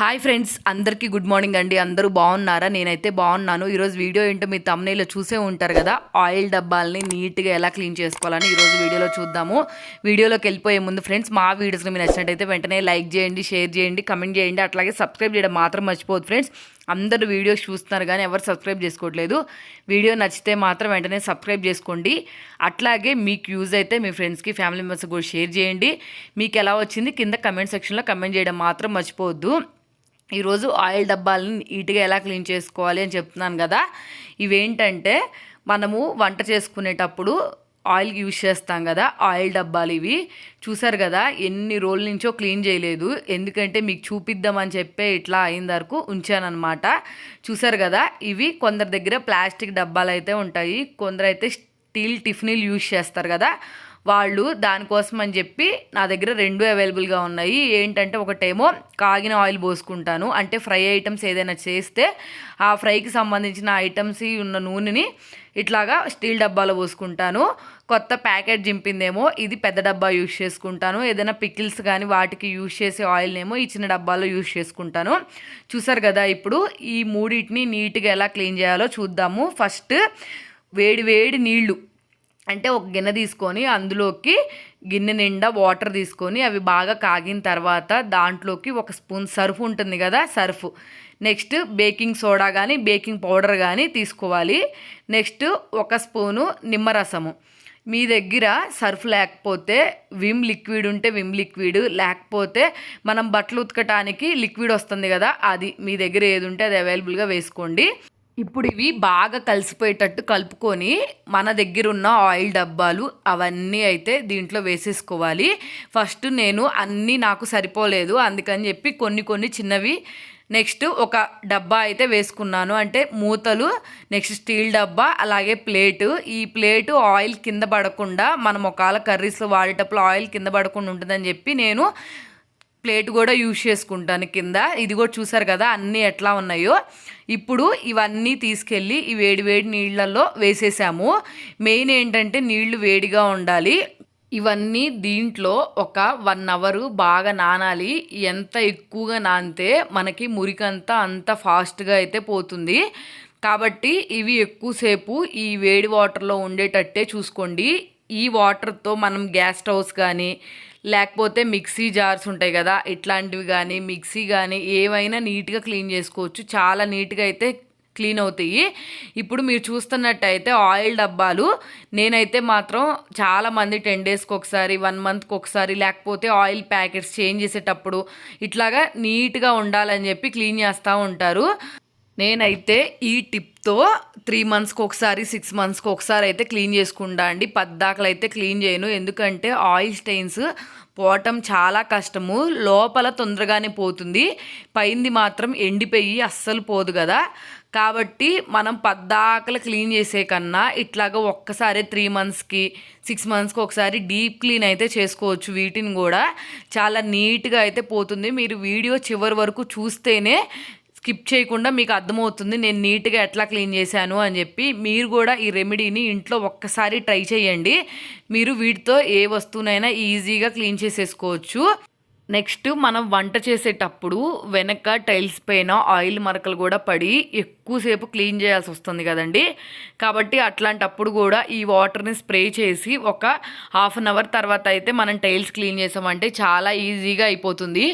Hi friends అందరికీ good morning అండి. అందరూ బాగున్నారా? నేనైతే బాగున్నాను. ఈరోజు వీడియో ఏంటో మీ తమ్నేలో చూసే ఉంటారు కదా? ఆయిల్ డబ్బాలని నీట్గా ఎలా క్లీన్ చేసుకోవాలని ఈరోజు వీడియోలో చూద్దాము. వీడియోలోకి వెళ్ళిపోయే ముందు ఫ్రెండ్స్ మా వీడియోస్ని మీరు నచ్చినట్టయితే వెంటనే లైక్ చేయండి షేర్ చేయండి కమెంట్ చేయండి అట్లాగే సబ్స్క్రైబ్ చేయడం మాత్రం మర్చిపోదు ఫ్రెండ్స్ అందరూ వీడియోస్ చూస్తున్నారు కానీ ఎవరు సబ్స్క్రైబ్ చేసుకోవట్లేదు. వీడియో నచ్చితే మాత్రం వెంటనే సబ్స్క్రైబ్ చేసుకోండి. అట్లాగే మీకు యూజ్ అయితే మీ ఫ్రెండ్స్కి ఫ్యామిలీ మెంబర్స్ కూడా షేర్ చేయండి. మీకు ఎలా వచ్చింది? కింద కమెంట్ సెక్షన్లో కమెంట్ చేయడం మాత్రం మర్చిపోవద్దు. ఈరోజు ఆయిల్ డబ్బాలని నీట్గా ఎలా క్లీన్ చేసుకోవాలి అని చెప్తున్నాను కదా. ఇవేంటంటే మనము వంట చేసుకునేటప్పుడు ఆయిల్ యూజ్ చేస్తాం కదా ఆయిల్ డబ్బాలు ఇవి. చూసారు కదా ఎన్ని రోజుల నుంచో క్లీన్ చేయలేదు. ఎందుకంటే మీకు చూపిద్దామని చెప్పే ఇట్లా అయిన వరకు ఉంచానమాట చూసారు కదా ఇవి కొందరి దగ్గర ప్లాస్టిక్ డబ్బాలు అయితే ఉంటాయి. కొందరైతే స్టీల్ టిఫిన్లు యూజ్ చేస్తారు కదా. వాళ్ళు దానికోసం అని చెప్పి నా దగ్గర రెండు అవైలబుల్గా ఉన్నాయి. ఏంటంటే ఒకటేమో కాగిన ఆయిల్ పోసుకుంటాను. అంటే ఫ్రై ఐటమ్స్ ఏదైనా చేస్తే ఆ ఫ్రైకి సంబంధించిన ఐటమ్స్ ఉన్న నూనెని ఇట్లాగా స్టీల్ డబ్బాలో పోసుకుంటాను. కొత్త ప్యాకెట్ జింపిందేమో ఇది పెద్ద డబ్బా యూజ్ చేసుకుంటాను. ఏదైనా పికిల్స్ కానీ వాటికి యూజ్ చేసే ఆయిల్నేమో ఈ చిన్న డబ్బాలో యూజ్ చేసుకుంటాను. చూసారు కదా ఇప్పుడు ఈ మూడింటిని నీట్గా ఎలా క్లీన్ చేయాలో చూద్దాము. ఫస్ట్ వేడి వేడి నీళ్ళు అంటే ఒక గిన్నె తీసుకొని అందులోకి గిన్నె నిండా వాటర్ తీసుకొని అవి బాగా కాగిన తర్వాత దాంట్లోకి ఒక స్పూన్ సర్ఫ్ ఉంటుంది కదా సర్ఫ్. నెక్స్ట్ బేకింగ్ సోడా కానీ బేకింగ్ పౌడర్ కానీ తీసుకోవాలి. నెక్స్ట్ ఒక స్పూను నిమ్మరసము. మీ దగ్గర సర్ఫ్ లేకపోతే విమ్ లిక్విడ్ ఉంటే విమ్ లిక్విడ్ లేకపోతే మనం బట్టలు ఉతకటానికి లిక్విడ్ వస్తుంది కదా అది మీ దగ్గర ఏది ఉంటే అది అవైలబుల్గా వేసుకోండి. ఇప్పుడు ఇవి బాగా కలిసిపోయేటట్టు కలుపుకొని మన దగ్గర ఉన్న ఆయిల్ డబ్బాలు అవన్నీ అయితే దీంట్లో వేసేసుకోవాలి. ఫస్ట్ నేను అన్నీ నాకు సరిపోలేదు. అందుకని చెప్పి కొన్ని కొన్ని చిన్నవి నెక్స్ట్ ఒక డబ్బా అయితే వేసుకున్నాను. అంటే మూతలు నెక్స్ట్ స్టీల్ డబ్బా అలాగే ప్లేటు. ఈ ప్లేటు ఆయిల్ కింద పడకుండా మనం ఒకవేళ కర్రీస్లో వాడేటప్పుడు ఆయిల్ కింద పడకుండా ఉంటుందని చెప్పి నేను ప్లేట్ కూడా యూజ్ చేసుకుంటాను కింద. ఇది కూడా చూసారు కదా అన్నీ ఎట్లా ఉన్నాయో. ఇప్పుడు ఇవన్నీ తీసుకెళ్ళి ఈ వేడి వేడి నీళ్ళల్లో వేసేసాము. మెయిన్ ఏంటంటే నీళ్ళు వేడిగా ఉండాలి. ఇవన్నీ దీంట్లో ఒక వన్ అవర్ బాగా నానాలి. ఎంత ఎక్కువగా నానితే మనకి మురికంతా అంత ఫాస్ట్గా అయితే పోతుంది. కాబట్టి ఇవి ఎక్కువసేపు ఈ వేడి వాటర్లో ఉండేటట్టే చూసుకోండి. ఈ వాటర్తో మనం గ్యాస్ స్టవ్స్ కానీ లేకపోతే మిక్సీ జార్స్ ఉంటాయి కదా ఇట్లాంటివి కానీ మిక్సీ కానీ ఏవైనా నీట్గా క్లీన్ చేసుకోవచ్చు. చాలా నీట్గా అయితే క్లీన్ అవుతాయి. ఇప్పుడు మీరు చూస్తున్నట్టయితే ఆయిల్ డబ్బాలు నేనైతే మాత్రం చాలామంది టెన్ డేస్కి ఒకసారి వన్ మంత్కి ఒకసారి లేకపోతే ఆయిల్ ప్యాకెట్స్ చేంజ్ చేసేటప్పుడు ఇట్లాగా నీట్గా ఉండాలని చెప్పి క్లీన్ చేస్తూ ఉంటారు. నేనైతే ఈ టిప్తో త్రీ మంత్స్కి ఒకసారి సిక్స్ మంత్స్కి ఒకసారి అయితే క్లీన్ చేసుకుంటా అండి. పద్దాకలు అయితే క్లీన్ చేయను. ఎందుకంటే ఆయిల్ స్టెయిన్స్ పోవటం చాలా కష్టము. లోపల తొందరగానే పోతుంది. పైంది మాత్రం ఎండిపోయి అస్సలు పోదు కదా. కాబట్టి మనం పద్దాకలు క్లీన్ చేసే కన్నా ఇట్లాగా ఒక్కసారి త్రీ మంత్స్కి సిక్స్ మంత్స్కి ఒకసారి డీప్ క్లీన్ అయితే చేసుకోవచ్చు వీటిని కూడా. చాలా నీట్గా అయితే పోతుంది. మీరు వీడియో చివరి వరకు చూస్తేనే స్కిప్ చేయకుండా మీకు అర్థమవుతుంది నేను నీట్గా ఎట్లా క్లీన్ చేశాను అని చెప్పి. మీరు కూడా ఈ రెమెడీని ఇంట్లో ఒక్కసారి ట్రై చేయండి. మీరు వీటితో ఏ వస్తువునైనా ఈజీగా క్లీన్ చేసేసుకోవచ్చు. నెక్స్ట్ మనం వంట చేసేటప్పుడు వెనక టైల్స్ పైన ఆయిల్ మరకలు కూడా పడి ఎక్కువసేపు క్లీన్ చేయాల్సి వస్తుంది కదండి. కాబట్టి అట్లాంటప్పుడు కూడా ఈ వాటర్ని స్ప్రే చేసి ఒక హాఫ్ అన్ అవర్ తర్వాత అయితే మనం టైల్స్ క్లీన్ చేసామంటే చాలా ఈజీగా అయిపోతుంది.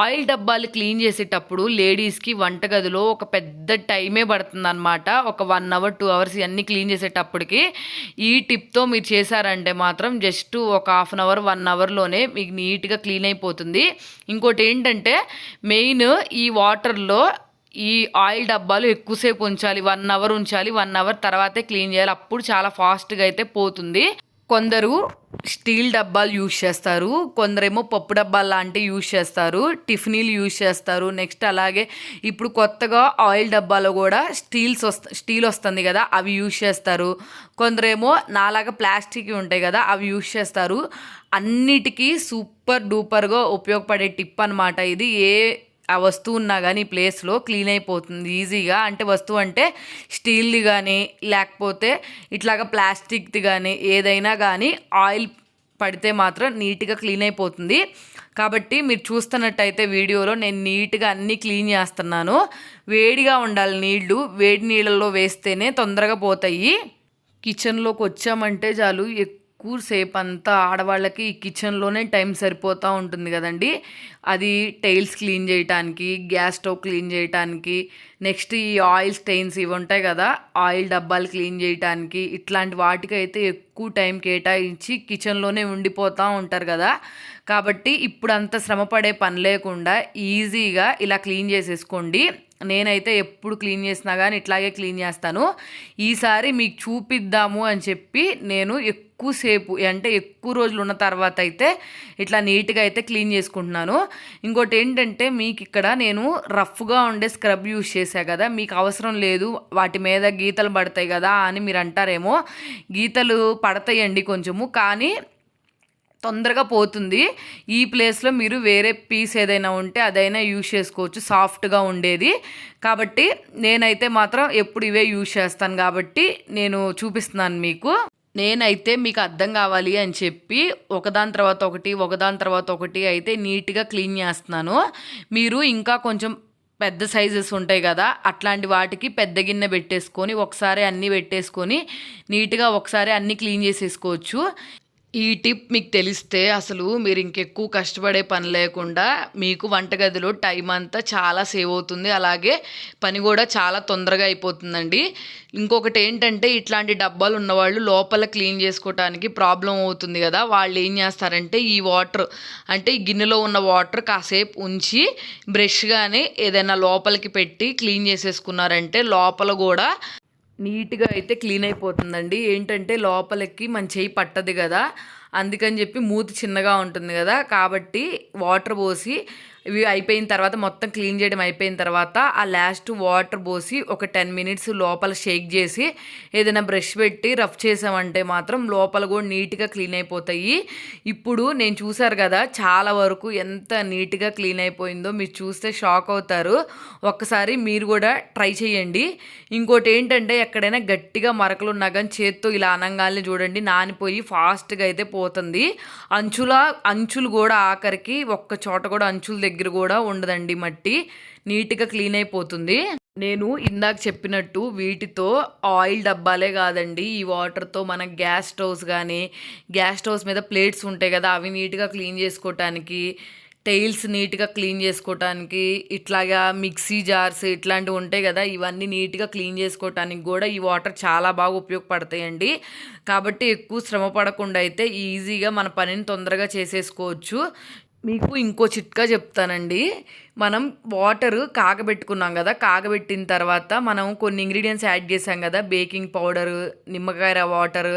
ఆయిల్ డబ్బాలు క్లీన్ చేసేటప్పుడు లేడీస్కి వంటగదిలో ఒక పెద్ద టైమే పడుతుందన్నమాట. ఒక వన్ అవర్ టూ అవర్స్ ఇవన్నీ క్లీన్ చేసేటప్పటికి ఈ టిప్తో మీరు చేశారంటే మాత్రం జస్ట్ ఒక హాఫ్ అన్ అవర్ వన్ అవర్లోనే మీకు నీట్గా క్లీన్ అయిపోతుంది. ఇంకోటి ఏంటంటే మెయిన్ ఈ వాటర్లో ఈ ఆయిల్ డబ్బాలు ఎక్కువసేపు ఉంచాలి. వన్ అవర్ ఉంచాలి వన్ అవర్ తర్వాతే క్లీన్ చేయాలి. అప్పుడు చాలా ఫాస్ట్గా అయితే పోతుంది. కొందరు స్టీల్ డబ్బాలు యూజ్ చేస్తారు కొందరేమో పప్పు డబ్బాలు లాంటివి యూజ్ చేస్తారు టిఫినీలు యూజ్ చేస్తారు. నెక్స్ట్ అలాగే ఇప్పుడు కొత్తగా ఆయిల్ డబ్బాలో కూడా స్టీల్స్ వస్త స్టీల్ వస్తుంది కదా అవి యూజ్ చేస్తారు. కొందరేమో నాలాగా ప్లాస్టిక్ ఉంటాయి కదా అవి యూజ్ చేస్తారు. అన్నిటికీ సూపర్ డూపర్గా ఉపయోగపడే టిప్ అనమాట ఇది. ఏ ఆ వస్తువు ఉన్నా కానీ ప్లేస్లో క్లీన్ అయిపోతుంది ఈజీగా. అంటే వస్తువు అంటే స్టీల్ది కానీ లేకపోతే ఇట్లాగా ప్లాస్టిక్ది కానీ ఏదైనా కానీ ఆయిల్ పడితే మాత్రం నీట్గా క్లీన్ అయిపోతుంది. కాబట్టి మీరు చూస్తున్నట్టయితే వీడియోలో నేను నీట్గా అన్నీ క్లీన్ చేస్తున్నాను. వేడిగా ఉండాలి నీళ్ళు. వేడి నీళ్ళల్లో వేస్తేనే తొందరగా పోతాయి. కిచెన్లోకి వచ్చామంటే చాలు ఎక్కువ సేపు అంతా ఆడవాళ్ళకి ఈ కిచెన్లోనే టైం సరిపోతూ ఉంటుంది కదండి. అది టైల్స్ క్లీన్ చేయటానికి గ్యాస్ స్టవ్ క్లీన్ చేయటానికి నెక్స్ట్ ఈ ఆయిల్ స్టెయిన్స్ ఇవి ఉంటాయి కదా ఆయిల్ డబ్బాలు క్లీన్ చేయటానికి ఇట్లాంటి వాటికైతే ఎక్కువ టైం కేటాయించి కిచెన్లోనే ఉండిపోతూ ఉంటారు కదా. కాబట్టి ఇప్పుడు అంత శ్రమ పడే పని లేకుండా ఈజీగా ఇలా క్లీన్ చేసేసుకోండి. నేనైతే ఎప్పుడు క్లీన్ చేసినా కానీ ఇట్లాగే క్లీన్ చేస్తాను. ఈసారి మీకు చూపిద్దాము అని చెప్పి నేను ఎక్కువసేపు అంటే ఎక్కువ రోజులు ఉన్న తర్వాత అయితే ఇట్లా నీట్గా అయితే క్లీన్ చేసుకుంటున్నాను. ఇంకోటి ఏంటంటే మీకు ఇక్కడ నేను రఫ్గా ఉండే స్క్రబ్ యూస్ చేశాను కదా మీకు అవసరం లేదు వాటి మీద గీతలు పడతాయి కదా అని మీరు అంటారేమో. గీతలు పడతాయండి కొంచెము కానీ తొందరగా పోతుంది. ఈ ప్లేస్లో మీరు వేరే పీస్ ఏదైనా ఉంటే అదైనా యూజ్ చేసుకోవచ్చు. సాఫ్ట్గా ఉండేది. కాబట్టి నేనైతే మాత్రం ఎప్పుడు ఇవే యూజ్ చేస్తాను కాబట్టి నేను చూపిస్తున్నాను మీకు. నేనైతే మీకు అర్థం కావాలి అని చెప్పి ఒకదాని తర్వాత ఒకటి ఒకదాని తర్వాత ఒకటి అయితే నీట్గా క్లీన్ చేస్తున్నాను. మీరు ఇంకా కొంచెం పెద్ద సైజెస్ ఉంటాయి కదా అట్లాంటి వాటికి పెద్ద గిన్నె పెట్టేసుకొని ఒకసారి అన్నీ పెట్టేసుకొని నీట్గా ఒకసారి అన్నీ క్లీన్ చేసేసుకోవచ్చు. ఈ టిప్ మీకు తెలిస్తే అసలు మీరు ఇంకెక్కువ కష్టపడే పని లేకుండా మీకు వంటగదిలో టైం అంతా చాలా సేవ్ అవుతుంది. అలాగే పని కూడా చాలా తొందరగా అయిపోతుందండి. ఇంకొకటి ఏంటంటే ఇట్లాంటి డబ్బాలు ఉన్నవాళ్ళు లోపల క్లీన్ చేసుకోవటానికి ప్రాబ్లం అవుతుంది కదా. వాళ్ళు ఏం చేస్తారంటే ఈ వాటర్ అంటే ఈ గిన్నెలో ఉన్న వాటర్ కాసేపు ఉంచి బ్రష్ కానీ ఏదైనా లోపలికి పెట్టి క్లీన్ చేసేసుకున్నారంటే లోపల కూడా నీట్గా అయితే క్లీన్ అయిపోతుందండి. ఏంటంటే లోపలికి మన చేయి పట్టదు కదా. అందుకని చెప్పి మూతి చిన్నగా ఉంటుంది కదా. కాబట్టి వాటర్ పోసి ఇవి అయిపోయిన తర్వాత మొత్తం క్లీన్ చేయడం అయిపోయిన తర్వాత ఆ లాస్ట్ వాటర్ పోసి ఒక టెన్ మినిట్స్ లోపల షేక్ చేసి ఏదైనా బ్రష్ పెట్టి రఫ్ చేసామంటే మాత్రం లోపల కూడా నీట్గా క్లీన్ అయిపోతాయి. ఇప్పుడు నేను చూశారు కదా చాలా వరకు ఎంత నీట్గా క్లీన్ అయిపోయిందో మీరు చూస్తే షాక్ అవుతారు. ఒక్కసారి మీరు కూడా ట్రై చేయండి. ఇంకోటి ఏంటంటే ఎక్కడైనా గట్టిగా మరకలు ఉన్నా కానీ చేత్తో ఇలా అనంగాల్ని చూడండి నానిపోయి ఫాస్ట్గా అయితే పోతుంది. అంచుల అంచులు కూడా ఆఖరికి ఒక్క చోట కూడా అంచుల దగ్గర దగ్గర కూడా ఉండదండి మట్టి. నీట్గా క్లీన్ అయిపోతుంది. నేను ఇందాక చెప్పినట్టు వీటితో ఆయిల్ డబ్బాలే కాదండి. ఈ వాటర్తో మన గ్యాస్ స్టవ్స్ కానీ గ్యాస్ స్టవ్స్ మీద ప్లేట్స్ ఉంటాయి కదా అవి నీట్గా క్లీన్ చేసుకోవటానికి టైల్స్ నీట్గా క్లీన్ చేసుకోవటానికి ఇట్లాగా మిక్సీ జార్స్ ఇట్లాంటివి ఉంటాయి కదా ఇవన్నీ నీట్గా క్లీన్ చేసుకోవటానికి కూడా ఈ వాటర్ చాలా బాగా ఉపయోగపడతాయండి. కాబట్టి ఎక్కువ శ్రమ పడకుండా అయితే ఈజీగా మన పనిని తొందరగా చేసేసుకోవచ్చు. మీకు ఇంకో చిట్కా చెప్తానండి. మనం వాటర్ కాగబెట్టుకున్నాం కదా కాగబెట్టిన తర్వాత మనం కొన్ని ఇంగ్రీడియంట్స్ యాడ్ చేసాం కదా బేకింగ్ పౌడర్ నిమ్మకాయ వాటర్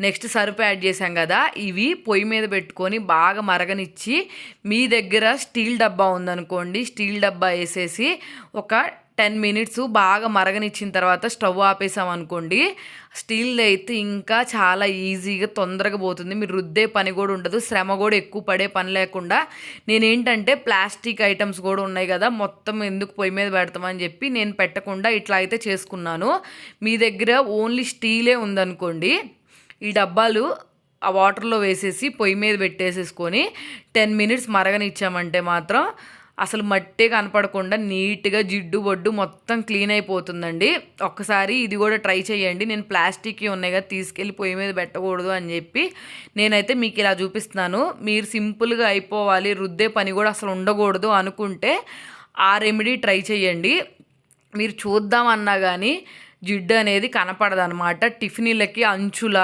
నెక్స్ట్ సరుపు యాడ్ చేసాం కదా ఇవి పొయ్యి మీద పెట్టుకొని బాగా మరగనిచ్చి మీ దగ్గర స్టీల్ డబ్బా ఉందనుకోండి స్టీల్ డబ్బా వేసేసి ఒక టెన్ మినిట్స్ బాగా మరగనిచ్చిన తర్వాత స్టవ్ ఆపేసాం అనుకోండి స్టీల్ అయితే ఇంకా చాలా ఈజీగా తొందరగా పోతుంది. మీరు రుద్దే పని కూడా ఉండదు శ్రమ కూడా ఎక్కువ పడే పని లేకుండా. నేనేంటంటే ప్లాస్టిక్ ఐటమ్స్ కూడా ఉన్నాయి కదా మొత్తం ఎందుకు పొయ్యి మీద పెడతామని చెప్పి నేను పెట్టకుండా ఇట్లా అయితే చేసుకున్నాను. మీ దగ్గర ఓన్లీ స్టీలే ఉందనుకోండి ఈ డబ్బాలు ఆ వాటర్లో వేసేసి పొయ్యి మీద పెట్టేసేసుకొని టెన్ మినిట్స్ మరగనిచ్చామంటే మాత్రం అసలు మట్టే కనపడకుండా నీట్గా జిడ్డు బొడ్డు మొత్తం క్లీన్ అయిపోతుందండి. ఒక్కసారి ఇది కూడా ట్రై చేయండి. నేను ప్లాస్టిక్ ఉన్నాయి కదా తీసుకెళ్ళి పొయ్యి మీద పెట్టకూడదు అని చెప్పి నేనైతే మీకు ఇలా చూపిస్తున్నాను. మీరు సింపుల్గా అయిపోవాలి రుద్దే పని కూడా అసలు ఉండకూడదు అనుకుంటే ఆ రెమెడీ ట్రై చేయండి. మీరు చూద్దామన్నా కానీ జిడ్డు అనేది కనపడదనమాట టిఫినీలకి అంచుల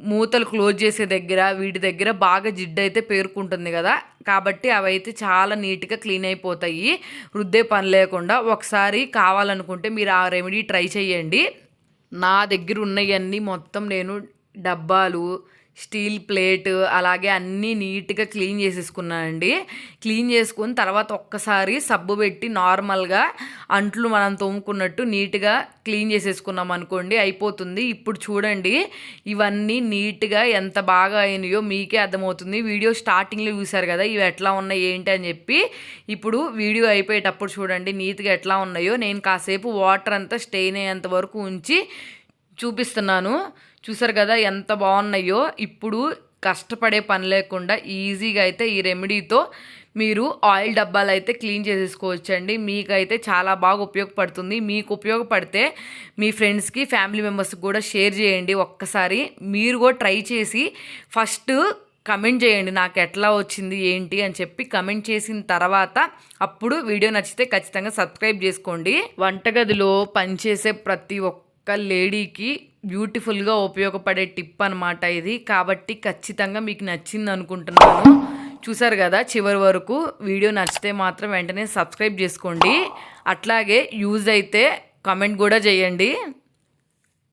మూతలు క్లోజ్ చేసే దగ్గర వీటి దగ్గర బాగా జిడ్డు అయితే పేరుకుంటుంది కదా. కాబట్టి అవి అయితే చాలా నీట్గా క్లీన్ అయిపోతాయి. రుద్దే పని లేకుండా ఒకసారి కావాలనుకుంటే మీరు ఆ రెమెడీ ట్రై చేయండి. నా దగ్గర ఉన్నవన్నీ మొత్తం నేను డబ్బాలు స్టీల్ ప్లేట్ అలాగే అన్నీ నీట్గా క్లీన్ చేసేసుకున్నానండి క్లీన్ చేసుకుని తర్వాత ఒక్కసారి సబ్బు పెట్టి నార్మల్గా అంట్లు మనం తోముకున్నట్టు నీట్గా క్లీన్ చేసేసుకున్నాం అనుకోండి అయిపోతుంది. ఇప్పుడు చూడండి ఇవన్నీ నీట్గా ఎంత బాగా అయినాయో మీకే అర్థమవుతుంది. వీడియో స్టార్టింగ్లో చూసారు కదా ఇవి ఎట్లా ఉన్నాయి ఏంటి అని చెప్పి. ఇప్పుడు వీడియో అయిపోయేటప్పుడు చూడండి నీట్గా ఎట్లా ఉన్నాయో. నేను కాసేపు వాటర్ అంతా స్టెయిన్ అయ్యేంత వరకు ఉంచి చూపిస్తున్నాను. చూసారు కదా ఎంత బాగున్నాయో. ఇప్పుడు కష్టపడే పని లేకుండా ఈజీగా అయితే ఈ రెమెడీతో మీరు ఆయిల్ డబ్బాలు అయితే క్లీన్ చేసేసుకోవచ్చండి. మీకైతే చాలా బాగా ఉపయోగపడుతుంది. మీకు ఉపయోగపడితే మీ ఫ్రెండ్స్కి ఫ్యామిలీ మెంబర్స్కి కూడా షేర్ చేయండి ఒక్కసారి. మీరు కూడా ట్రై చేసి ఫస్ట్ కమెంట్ చేయండి నాకు ఎట్లా వచ్చింది ఏంటి అని చెప్పి కమెంట్ చేసిన తర్వాత అప్పుడు వీడియో నచ్చితే ఖచ్చితంగా సబ్స్క్రైబ్ చేసుకోండి. వంటగదిలో పనిచేసే ప్రతి ఒక్క ఒక్క లేడీకి బ్యూటిఫుల్గా ఉపయోగపడే టిప్ అనమాట ఇది. కాబట్టి ఖచ్చితంగా మీకు నచ్చింది అనుకుంటున్నాను. చూసారు కదా చివరి వరకు వీడియో నచ్చితే మాత్రం వెంటనే సబ్స్క్రైబ్ చేసుకోండి. అట్లాగే యూజ్ అయితే కమెంట్ కూడా చేయండి.